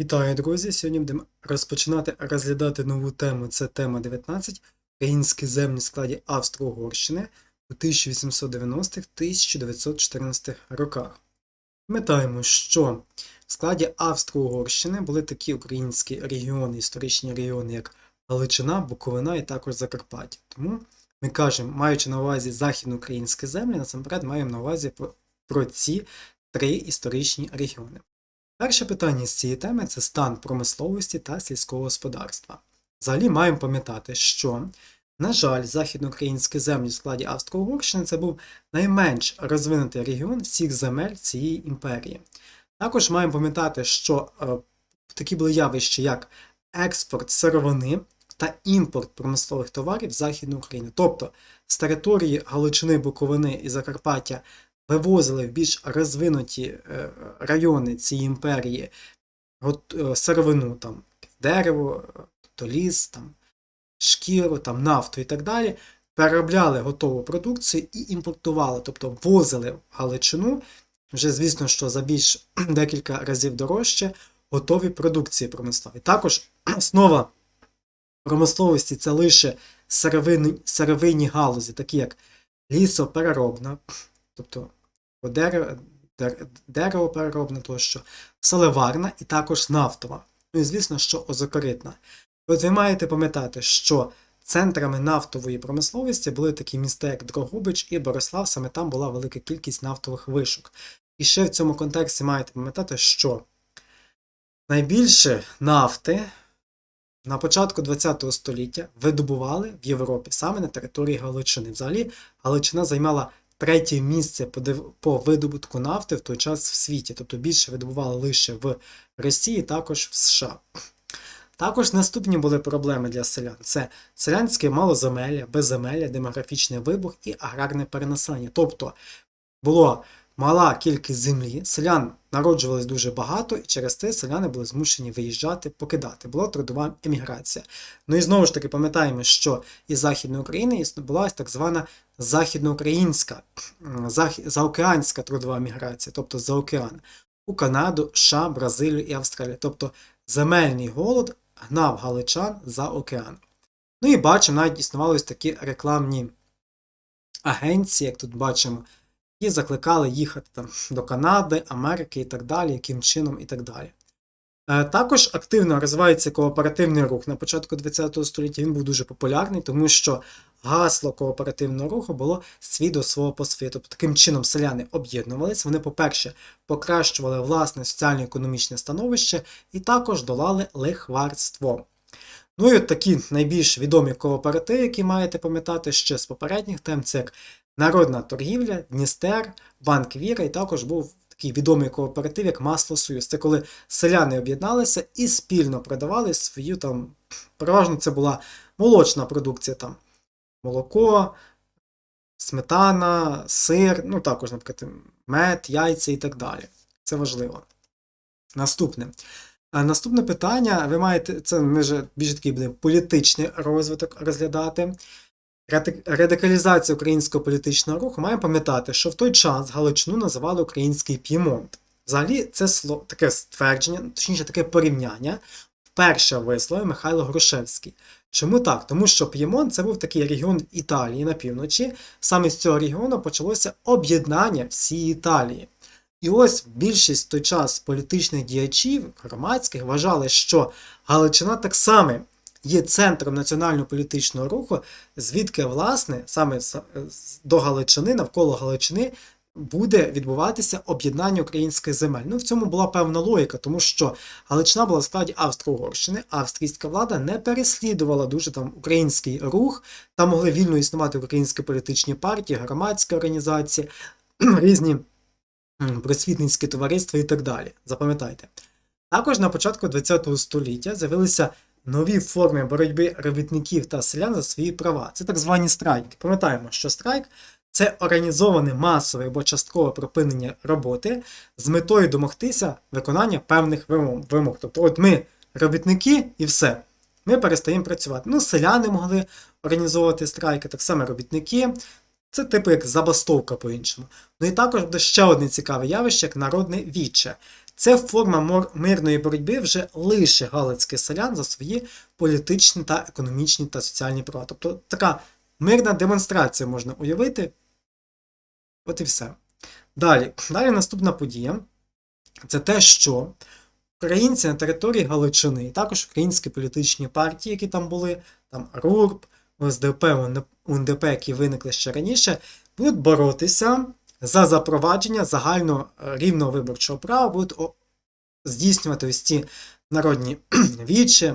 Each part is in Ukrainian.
Вітаю, друзі! Сьогодні будемо розпочинати розглядати нову тему. Це тема 19. Українські землі в складі Австро-Угорщини у 1890-1914 роках. Пам'ятаємо, що в складі Австро-Угорщини були такі українські регіони, історичні регіони, як Галичина, Буковина і також Закарпаття. Тому ми кажемо, маючи на увазі західноукраїнські землі, насамперед маємо на увазі про, про ці три історичні регіони. Перше питання з цієї теми це стан промисловості та сільського господарства. Взагалі маємо пам'ятати, що, на жаль, західноукраїнські землі в складі Австро-Угорщини це був найменш розвинутий регіон всіх земель цієї імперії. Також маємо пам'ятати, що е, такі були явища, як експорт сировини та імпорт промислових товарів з Західної України. Тобто з території Галичини, Буковини і Закарпаття вивозили в більш розвинуті е, райони цієї імперії е, сировину, там, дерево, то ліс, там, шкіру, там, нафту і так далі, переробляли готову продукцію і імпортували, тобто возили Галичину, вже звісно, що за більш декілька разів дорожче, готові продукції промислові. Також основа промисловості це лише сировинні, сировинні галузі, такі як лісопереробна, тобто дерево, деревопереробна тощо, соливарна і також нафтова. Ну і звісно, що озокоритна. От ви маєте пам'ятати, що центрами нафтової промисловості були такі міста, як Дрогобич і Борислав, саме там була велика кількість нафтових вишок. І ще в цьому контексті маєте пам'ятати, що найбільше нафти на початку ХХ століття видобували в Європі саме на території Галичини. Взагалі, Галичина займала третє місце по, видобутку нафти в той час в світі, тобто більше видобували лише в Росії, також в США. Також наступні були проблеми для селян: це селянське малоземелля, безземелля, демографічний вибух і аграрне перенаселення. Тобто було мала кількість землі, селян народжувалось дуже багато, і через це селяни були змушені виїжджати, покидати. Була трудова еміграція. Ну і знову ж таки пам'ятаємо, що із Західної України існувала так звана західноукраїнська, зах- заокеанська трудова міграція, тобто за океан, у Канаду, США, Бразилію і Австралію. Тобто земельний голод гнав галичан за океан. Ну і бачимо, навіть існували такі рекламні агенції, як тут бачимо, які закликали їхати там до Канади, Америки і так далі, яким чином і так далі. Е, Також активно розвивається кооперативний рух. На початку ХХ століття він був дуже популярний, тому що гасло кооперативного руху було свій до свого по світу. Тобто таким чином селяни об'єднувалися. Вони, по-перше, покращували власне соціально-економічне становище і також долали лихварство. Ну і от такі найбільш відомі кооперативи, які маєте пам'ятати ще з попередніх тем, це як Народна торгівля, Дністер, Банк Віра, і також був такий відомий кооператив, як Масло Союз. Це коли селяни об'єдналися і спільно продавали свою там, переважно це була молочна продукція, там молоко, сметана, сир, ну також, наприклад, мед, яйця і так далі. Це важливо. Наступне. Наступне питання, ви маєте, це ми вже більш такий буде політичний розвиток розглядати. Ради- Радикалізація українського політичного руху маємо пам'ятати, що в той час Галичину називали український П'ємонт. Взагалі, це слово, таке ствердження, точніше, таке порівняння, вперше висловив Михайло Грушевський. Чому так? Тому що П'ємонт це був такий регіон Італії на півночі. Саме з цього регіону почалося об'єднання всієї Італії. І ось більшість в той час політичних діячів, громадських, вважали, що Галичина так само є центром національно-політичного руху, звідки, власне, саме до Галичини, навколо Галичини, буде відбуватися об'єднання українських земель. Ну, в цьому була певна логіка, тому що Галичина була в складі Австро-Угорщини, австрійська влада не переслідувала дуже там український рух, там могли вільно існувати українські політичні партії, громадські організації, різні просвітницькі товариства і так далі. Запам'ятайте. Також на початку ХХ століття з'явилися нові форми боротьби робітників та селян за свої права. Це так звані страйки. Пам'ятаємо, що страйк це організоване масове або часткове припинення роботи з метою домогтися виконання певних вимог. Тобто, от ми робітники і все. Ми перестаємо працювати. Ну, селяни могли організовувати страйки, так само робітники. Це типу як забастовка по-іншому. Ну і також буде ще одне цікаве явище, як народне віче. Це форма мирної боротьби вже лише галицьких селян за свої політичні та економічні та соціальні права. Тобто така мирна демонстрація можна уявити. От і все. Далі, далі наступна подія це те, що українці на території Галичини, і також українські політичні партії, які там були, там РУРП, ОСДП, УНДП, які виникли ще раніше, будуть боротися за запровадження загально е, рівного виборчого права, будуть здійснювати ось ці народні вічі,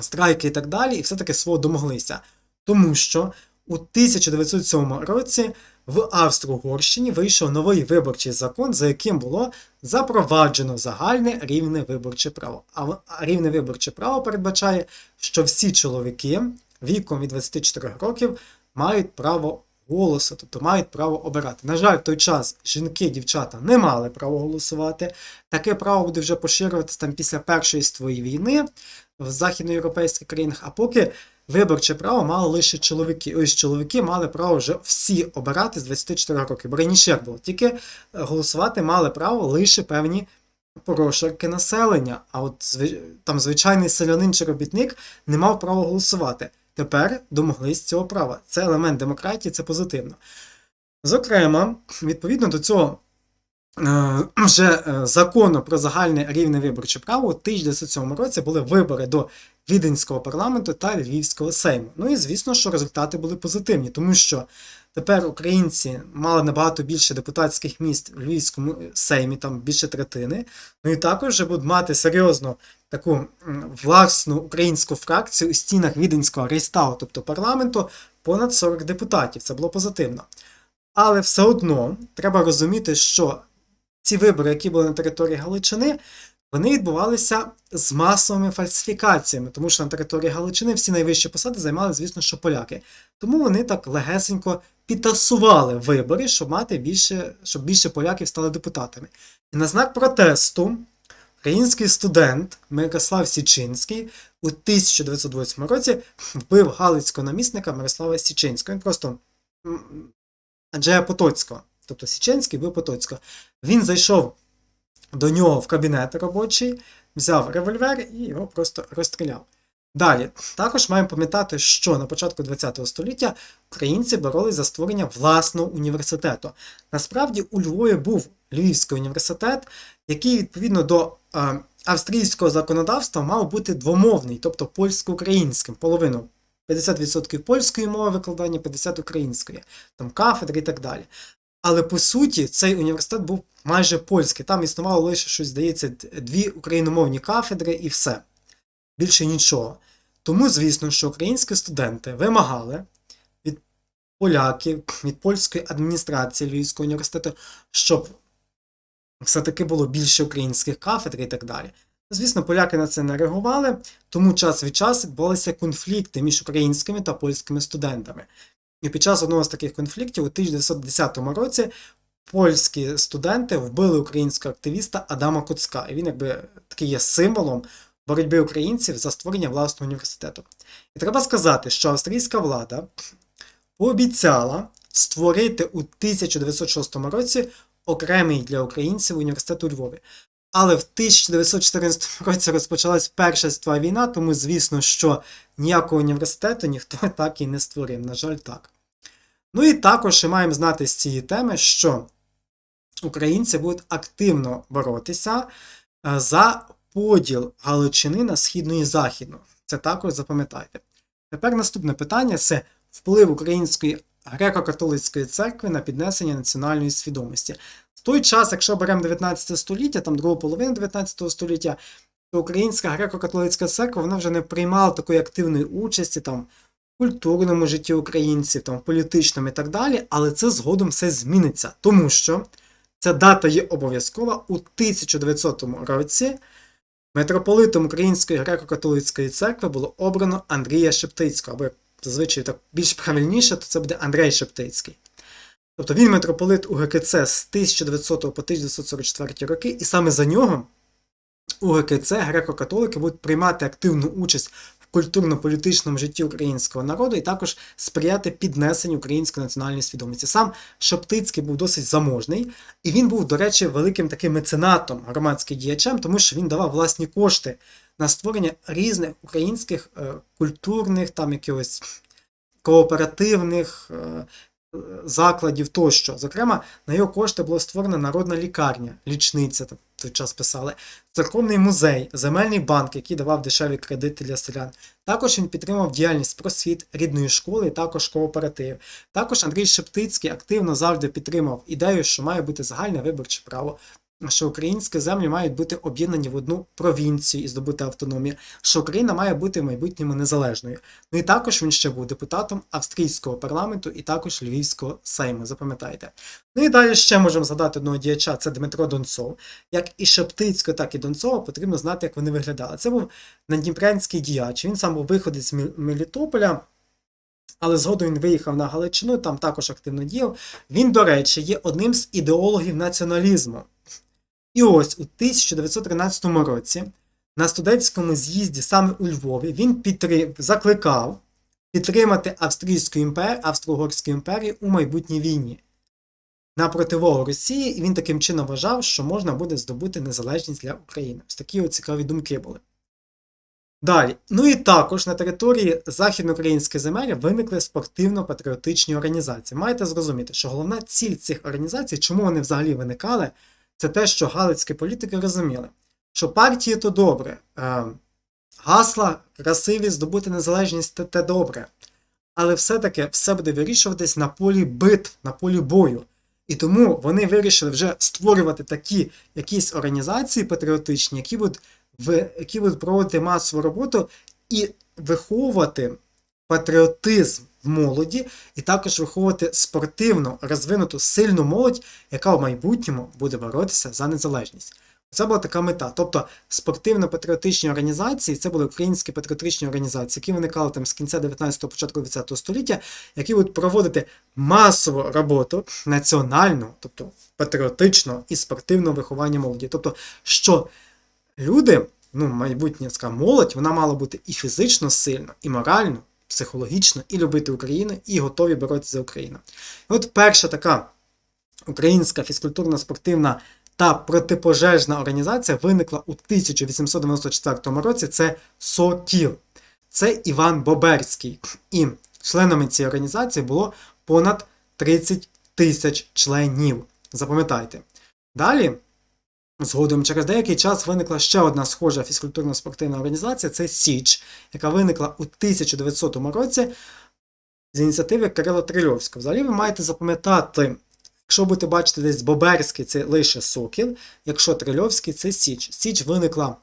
страйки і так далі, і все-таки свого домоглися. Тому що у 1907 році в Австро-Угорщині вийшов новий виборчий закон, за яким було запроваджено загальне рівне виборче право. А рівне виборче право передбачає, що всі чоловіки віком від 24 років мають право голосу, тобто мають право обирати. На жаль, в той час жінки, дівчата не мали права голосувати. Таке право буде вже поширюватися там після Першої світової війни в західноєвропейських країнах, а поки виборче право мали лише чоловіки. Ось чоловіки мали право вже всі обирати з 24 років. Бо раніше було, тільки е, голосувати мали право лише певні прошарки населення. А от там звичайний селянин чи робітник не мав права голосувати. Тепер домоглись цього права. Це елемент демократії, це позитивно. Зокрема, відповідно до цього е, вже е, закону про загальне рівне виборче право у 1907 році були вибори до Віденського парламенту та Львівського сейму. Ну і звісно, що результати були позитивні, тому що тепер українці мали набагато більше депутатських місць в Львівському сеймі, там більше третини. Ну і також вже будуть мати серйозно таку власну українську фракцію у стінах Віденського рейстагу, тобто парламенту, понад 40 депутатів. Це було позитивно. Але все одно треба розуміти, що ці вибори, які були на території Галичини, вони відбувалися з масовими фальсифікаціями, тому що на території Галичини всі найвищі посади займали, звісно, що поляки. Тому вони так легесенько підтасували вибори, щоб мати більше, щоб більше поляків стали депутатами. І на знак протесту український студент Мирослав Січинський у 1908 році вбив галицького намісника Мирослава Січинського. Він просто Анджея Потоцького. Тобто Січинський вбив Потоцького. Він зайшов до нього в кабінет робочий, взяв револьвер і його просто розстріляв. Далі, також маємо пам'ятати, що на початку ХХ століття українці боролись за створення власного університету. Насправді у Львові був Львівський університет, який відповідно до е, австрійського законодавства мав бути двомовний, тобто польсько-українським, половину. 50% польської мови викладання, 50% української, там кафедри і так далі. Але по суті, цей університет був майже польський. Там існувало лише щось, здається, дві україномовні кафедри і все. Більше нічого. Тому, звісно, що українські студенти вимагали від поляків, від польської адміністрації Львівського університету, щоб все-таки було більше українських кафедр і так далі. Звісно, поляки на це не реагували, тому час від часу відбувалися конфлікти між українськими та польськими студентами. І під час одного з таких конфліктів у 1910 році польські студенти вбили українського активіста Адама Коцка. І він якби такий є символом боротьби українців за створення власного університету. І треба сказати, що австрійська влада пообіцяла створити у 1906 році окремий для українців університет у Львові. Але в 1914 році розпочалась Перша світова війна, тому звісно, що ніякого університету ніхто так і не створив. На жаль, так. Ну і також ще маємо знати з цієї теми, що українці будуть активно боротися е, за поділ Галичини на східну і західну. Це також запам'ятайте. Тепер наступне питання це вплив української греко-католицької церкви на піднесення національної свідомості. В той час, якщо беремо 19 століття, там другу половину 19 століття, то Українська греко-католицька церква вона вже не приймала такої активної участі там, культурному житті українців, там, політичному і так далі, але це згодом все зміниться, тому що ця дата є обов'язкова у 1900 році. Митрополитом Української греко-католицької церкви було обрано Андрія Шептицького, або зазвичай так більш правильніше, то це буде Андрей Шептицький. Тобто він митрополит УГКЦ з 1900 по 1944 роки, і саме за нього УГКЦ греко-католики будуть приймати активну участь культурно-політичному житті українського народу і також сприяти піднесенню української національної свідомості. Сам Шептицький був досить заможний, і він був, до речі, великим таким меценатом, громадським діячем, тому що він давав власні кошти на створення різних українських е, культурних там якихось кооперативних е, закладів тощо. Зокрема, на його кошти була створена народна лікарня, лічниця, той час писали, церковний музей, земельний банк, який давав дешеві кредити для селян. Також він підтримав діяльність просвіт рідної школи, і також кооператив. Також Андрій Шептицький активно завжди підтримав ідею, що має бути загальне виборче право. Що українські землі мають бути об'єднані в одну провінцію і здобути автономію, що Україна має бути в майбутньому незалежною. Ну і також він ще був депутатом австрійського парламенту і також Львівського сейму. Запам'ятайте. Ну і далі ще можемо згадати одного діяча, це Дмитро Донцов. Як і Шептицького, так і Донцова потрібно знати, як вони виглядали. Це був надніпрянський діяч. Він сам був виходець з Мелітополя. Але згодом він виїхав на Галичину, там також активно діяв. Він, до речі, є одним з ідеологів націоналізму. І ось у 1913 році на студентському з'їзді саме у Львові він підтрим... закликав підтримати Австрійську імперію, Австро-Угорську імперію у майбутній війні на противагу Росії, і він таким чином вважав, що можна буде здобути незалежність для України. Ось такі от цікаві думки були. Далі. Ну і також на території західноукраїнських земель виникли спортивно-патріотичні організації. Маєте зрозуміти, що головна ціль цих організацій, чому вони взагалі виникали, це те, що галицькі політики розуміли, що партії то добре, е, гасла красиві, здобути незалежність те, добре. Але все-таки все буде вирішуватись на полі битв, на полі бою. І тому вони вирішили вже створювати такі якісь організації патріотичні, які будуть, які будуть проводити масову роботу і виховувати патріотизм в молоді, і також виховувати спортивну, розвинуту, сильну молодь, яка в майбутньому буде боротися за незалежність. Це була така мета. Тобто спортивно-патріотичні організації, це були українські патріотичні організації, які виникали там з кінця 19-го, початку 20-го століття, які будуть проводити масову роботу національну, тобто патріотичного і спортивного виховання молоді. Тобто, що люди, ну, майбутня така молодь, вона мала бути і фізично сильна, і морально, психологічно, і любити Україну, і готові боротися за Україну. І от перша така українська фізкультурно-спортивна та протипожежна організація виникла у 1894 році. Це СОКІЛ. Це Іван Боберський. І членами цієї організації було понад 30 тисяч членів. Запам'ятайте. Далі, згодом через деякий час виникла ще одна схожа фізкультурно-спортивна організація це Січ, яка виникла у 1900 році з ініціативи Кирила Трильовського. Взагалі ви маєте запам'ятати, якщо будете бачити десь Боберський, це лише Сокіл, якщо Трильовський, це Січ. Січ виникла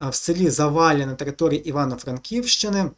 в селі Завалі на території Івано-Франківщини.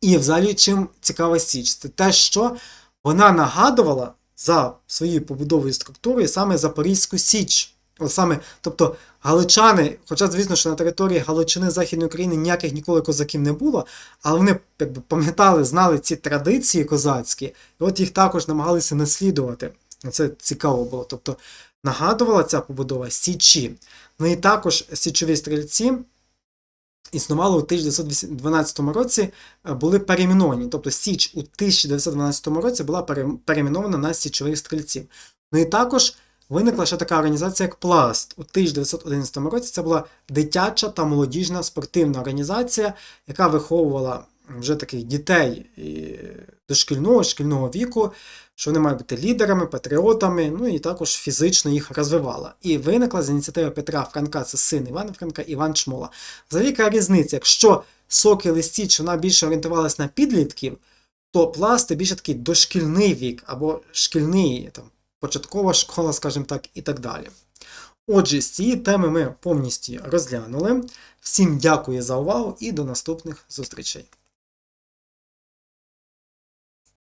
І взагалі, чим цікава Січ? Це те, що вона нагадувала за своєю побудовою структурою саме Запорізьку Січ. Саме, тобто галичани, хоча, звісно, що на території Галичини Західної України ніяких ніколи козаків не було, але вони якби, пам'ятали, знали ці традиції козацькі, і от їх також намагалися наслідувати. Це цікаво було. Тобто нагадувала ця побудова Січі. Ну і також січові стрільці існували у 1912 році, е, були перейменовані. Тобто Січ у 1912 році була пере- перейменована на січових стрільців. Ну і також виникла ще така організація, як Пласт. У 1911 році це була дитяча та молодіжна спортивна організація, яка виховувала вже таких дітей дошкільного, шкільного віку, що вони мають бути лідерами, патріотами, ну і також фізично їх розвивала. І виникла з ініціативи Петра Франка, це син Івана Франка, Іван Чмола. Взагалі яка різниця, якщо Сокіл Січ вона більше орієнтувалась на підлітків, то пласт це більше такий дошкільний вік або шкільний, там, початкова школа, скажімо так, і так далі. Отже, з цієї теми ми повністю розглянули. Всім дякую за увагу і до наступних зустрічей.